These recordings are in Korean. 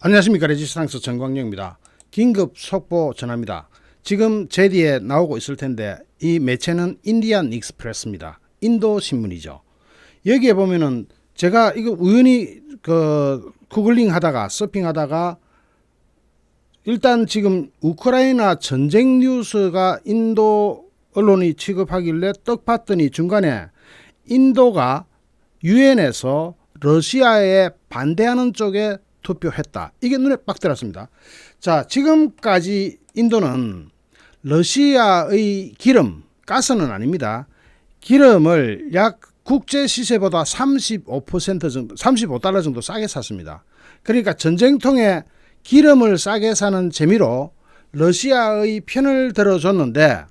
안녕하십니까 레지스탕스 정광영입니다. 긴급 속보 전합니다. 지금 제 뒤에 나오고 있을 텐데 이 매체는 인디안 익스프레스입니다. 인도 신문이죠. 여기에 보면은 제가 이거 우연히 그 구글링 하다가 서핑 하다가 일단 지금 우크라이나 전쟁 뉴스가 인도 언론이 취급하길래 떡 봤더니 중간에 인도가 유엔에서 러시아에 반대하는 쪽에 투표했다. 이게 눈에 빡 들었습니다. 자, 지금까지 인도는 러시아의 기름, 가스는 아닙니다. 기름을 약 국제 시세보다 35% 정도, 35달러 정도 싸게 샀습니다. 그러니까 전쟁통에 기름을 싸게 사는 재미로 러시아의 편을 들어줬는데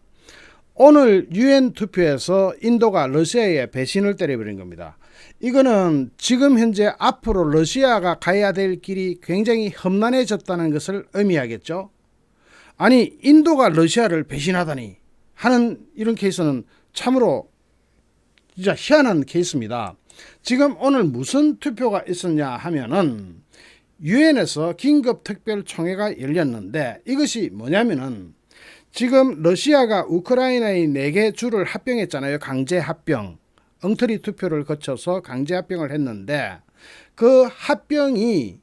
오늘 유엔 투표에서 인도가 러시아에 배신을 때려버린 겁니다. 이거는 지금 현재 앞으로 러시아가 가야 될 길이 굉장히 험난해졌다는 것을 의미하겠죠. 아니 인도가 러시아를 배신하다니 하는 이런 케이스는 참으로 진짜 희한한 케이스입니다. 지금 오늘 무슨 투표가 있었냐 하면은 유엔에서 긴급 특별 총회가 열렸는데 이것이 뭐냐면은 지금 러시아가 우크라이나의 네개 주를 합병했잖아요. 강제 합병. 엉터리 투표를 거쳐서 강제 합병을 했는데 그 합병이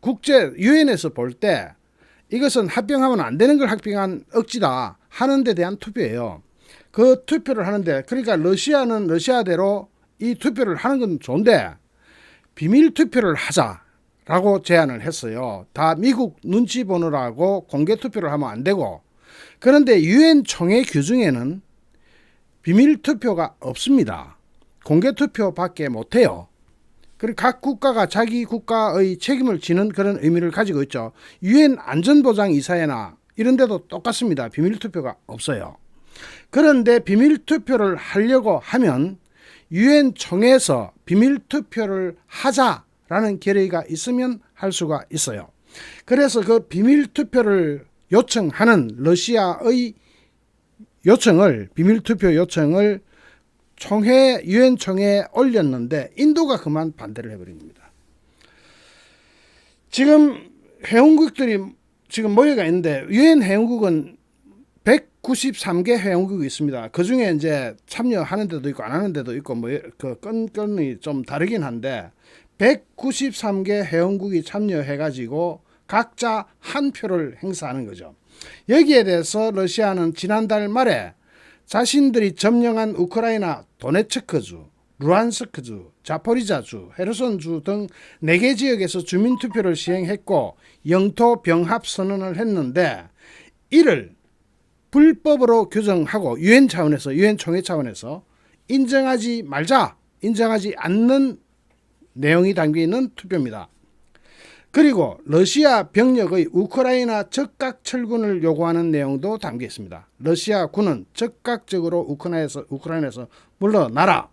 국제 유엔에서 볼 때 이것은 합병하면 안 되는 걸 합병한 억지다 하는 데 대한 투표예요. 그 투표를 하는데 그러니까 러시아는 러시아대로 이 투표를 하는 건 좋은데 비밀 투표를 하자라고 제안을 했어요. 다 미국 눈치 보느라고 공개 투표를 하면 안 되고 그런데 유엔 총회 규정에는 비밀 투표가 없습니다. 공개 투표밖에 못 해요. 그리고 각 국가가 자기 국가의 책임을 지는 그런 의미를 가지고 있죠. 유엔 안전보장 이사회나 이런 데도 똑같습니다. 비밀 투표가 없어요. 그런데 비밀 투표를 하려고 하면 유엔 총회에서 비밀 투표를 하자라는 결의가 있으면 할 수가 있어요. 그래서 그 비밀 투표를 요청하는 러시아의 요청을 비밀 투표 요청을 총회 유엔 총회에 올렸는데 인도가 그만 반대를 해버린 겁니다. 지금 회원국들이 지금 모여가 있는데 유엔 회원국은 193개 회원국이 있습니다. 그 중에 이제 참여하는 데도 있고 안 하는 데도 있고 뭐그 건건이 좀 다르긴 한데 193개 회원국이 참여해 가지고 각자 한 표를 행사하는 거죠. 여기에 대해서 러시아는 지난달 말에 자신들이 점령한 우크라이나 도네츠크주, 루안스크주, 자포리자주, 헤르손주 등 4개 지역에서 주민투표를 시행했고 영토 병합 선언을 했는데 이를 불법으로 규정하고 유엔 차원에서 유엔 총회 차원에서 인정하지 말자, 인정하지 않는 내용이 담겨 있는 투표입니다. 그리고 러시아 병력의 우크라이나 적각 철군을 요구하는 내용도 담겨 있습니다. 러시아 군은 적극적으로 우크라이나에서 우크라이나에서 물러나라.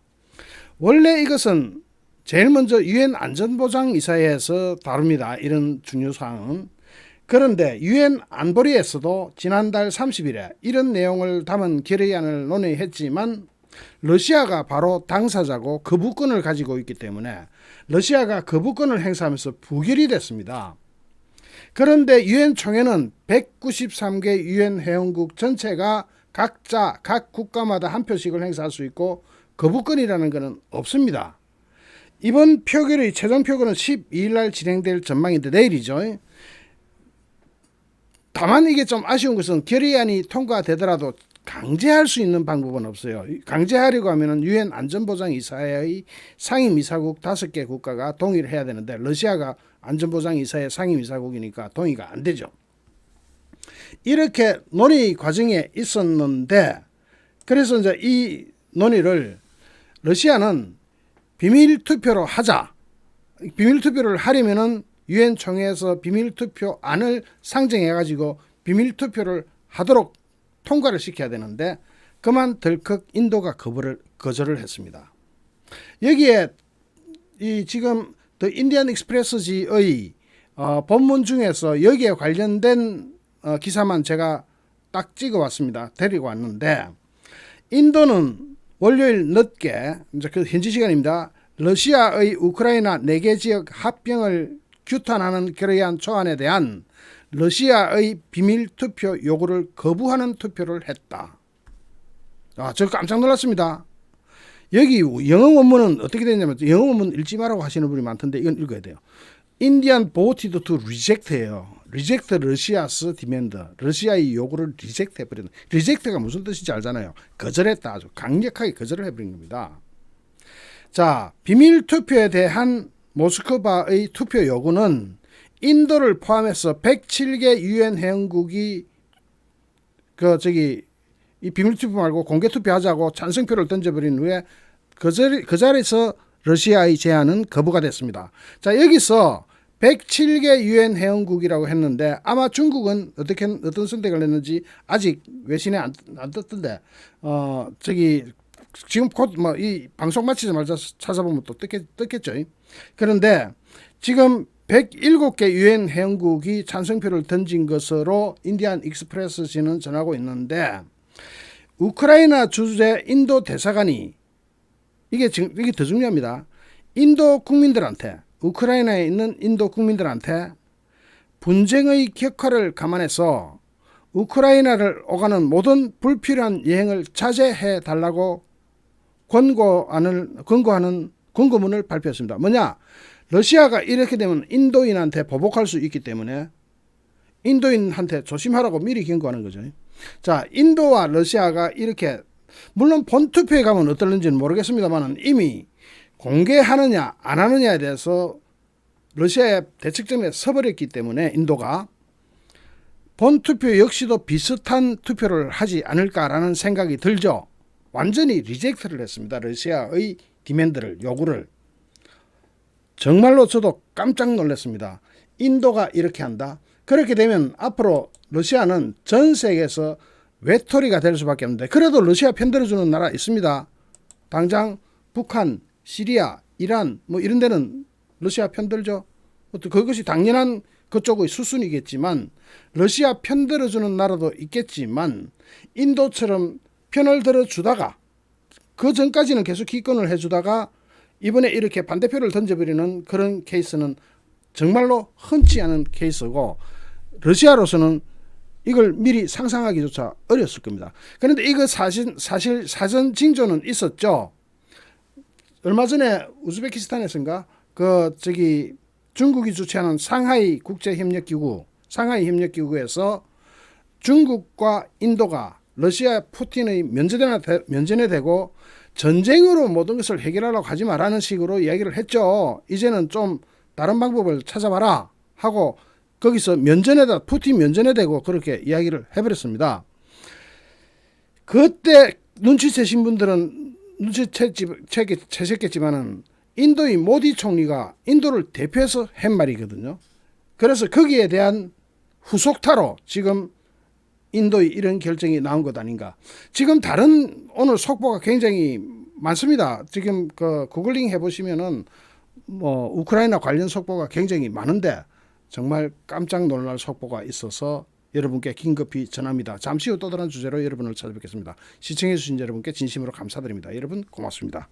원래 이것은 제일 먼저 유엔 안전보장 이사회에서 다룹니다. 이런 중요 사항은 그런데 유엔 안보리에서도 지난달 30일에 이런 내용을 담은 결의안을 논의했지만 러시아가 바로 당사자고 거부권을 가지고 있기 때문에 러시아가 거부권을 행사하면서 부결이 됐습니다. 그런데 유엔 총회는 193개 유엔 회원국 전체가 각자 각 국가마다 한 표씩을 행사할 수 있고 거부권이라는 것은 없습니다. 이번 표결의 최종 표결은 12일 날 진행될 전망인데 내일이죠. 다만 이게 좀 아쉬운 것은 결의안이 통과되더라도 강제할 수 있는 방법은 없어요. 강제하려고 하면은 유엔 안전보장 이사회의 상임 이사국 다섯 개 국가가 동의를 해야 되는데 러시아가 안전보장 이사회 상임 이사국이니까 동의가 안 되죠. 이렇게 논의 과정에 있었는데 그래서 이제 이 논의를 러시아는 비밀 투표로 하자. 비밀 투표를 하려면은 유엔 총회에서 비밀 투표안을 상정해 가지고 비밀 투표를 하도록 통과를 시켜야 되는데 그만 덜컥 인도가 거부를 거절을 했습니다. 여기에 이 지금 더 인디안 익스프레스지의 어, 본문 중에서 여기에 관련된 어, 기사만 제가 딱 찍어 왔습니다. 데리고 왔는데 인도는 월요일 늦게 이제 그 현지 시간입니다. 러시아의 우크라이나 4개 지역 합병을 규탄하는 결의안 초안에 대한 러시아의 비밀 투표 요구를 거부하는 투표를 했다. 아, 저 깜짝 놀랐습니다. 여기 영어 원문은 어떻게 되냐면 영어 원문 읽지 말라고 하시는 분이 많던데 이건 읽어야 돼요. Indian voted to reject예요. reject Russia's demand. 러시아의 요구를 reject 해버리는. reject가 무슨 뜻인지 알잖아요. 거절했다. 아주 강력하게 거절을 해버린 겁니다. 자, 비밀 투표에 대한 모스크바의 투표 요구는 인도를 포함해서 107개 유엔 회원국이 그 저기 이 비밀 투표 말고 공개 투표하자고 찬성표를 던져버린 후에 그, 자리, 그 자리에서 러시아의 제안은 거부가 됐습니다. 자 여기서 107개 유엔 회원국이라고 했는데 아마 중국은 어떻게 어떤 선택을 했는지 아직 외신에 안, 안 떴던데 어 저기 지금 곧 뭐 이 방송 마치자마자 찾아보면 또 떴겠, 떴겠죠. 그런데 지금 107개 유엔 회원국이 찬성표를 던진 것으로 인디안 익스프레스지는 전하고 있는데 우크라이나 주재 인도 대사관이 이게 지금 이게 더 중요합니다. 인도 국민들한테 우크라이나에 있는 인도 국민들한테 분쟁의 격화를 감안해서 우크라이나를 오가는 모든 불필요한 여행을 자제해 달라고 권고안을 권고하는 권고문을 발표했습니다. 뭐냐? 러시아가 이렇게 되면 인도인한테 보복할 수 있기 때문에 인도인한테 조심하라고 미리 경고하는 거죠. 자, 인도와 러시아가 이렇게 물론 본투표에 가면 어떨는지는 모르겠습니다만 이미 공개하느냐 안 하느냐에 대해서 러시아의 대책점에 서버렸기 때문에 인도가 본투표 역시도 비슷한 투표를 하지 않을까라는 생각이 들죠. 완전히 리젝트를 했습니다. 러시아의 디맨드를 요구를 정말로 저도 깜짝 놀랐습니다. 인도가 이렇게 한다. 그렇게 되면 앞으로 러시아는 전 세계에서 외톨이가 될 수밖에 없는데 그래도 러시아 편들어주는 나라 있습니다. 당장 북한, 시리아, 이란 뭐 이런 데는 러시아 편들죠. 또 그것이 당연한 그쪽의 수순이겠지만 러시아 편들어주는 나라도 있겠지만 인도처럼 편을 들어주다가 그 전까지는 계속 기권을 해주다가 이번에 이렇게 반대표를 던져버리는 그런 케이스는 정말로 흔치 않은 케이스고 러시아로서는 이걸 미리 상상하기조차 어렸을 겁니다. 그런데 이거 사실 사실 사전 징조는 있었죠. 얼마 전에 우즈베키스탄에서인가 그 저기 중국이 주최하는 상하이 국제협력기구 상하이 협력기구에서 중국과 인도가 러시아 푸틴의 면전에, 대- 면전에 대고 전쟁으로 모든 것을 해결하려고 하지 말라는 식으로 이야기를 했죠. 이제는 좀 다른 방법을 찾아봐라 하고 거기서 면전에다 푸틴 면전에 대고 그렇게 이야기를 해버렸습니다. 그때 눈치채신 분들은 눈치채셨겠지만은 인도의 모디 총리가 인도를 대표해서 한 말이거든요. 그래서 거기에 대한 후속타로 지금 인도의 이런 결정이 나온 것 아닌가. 지금 다른 오늘 속보가 굉장히 많습니다. 지금 그 구글링 해보시면은 뭐 우크라이나 관련 속보가 굉장히 많은데 정말 깜짝 놀랄 속보가 있어서 여러분께 긴급히 전합니다. 잠시 후 또 다른 주제로 여러분을 찾아뵙겠습니다. 시청해주신 여러분께 진심으로 감사드립니다. 여러분 고맙습니다.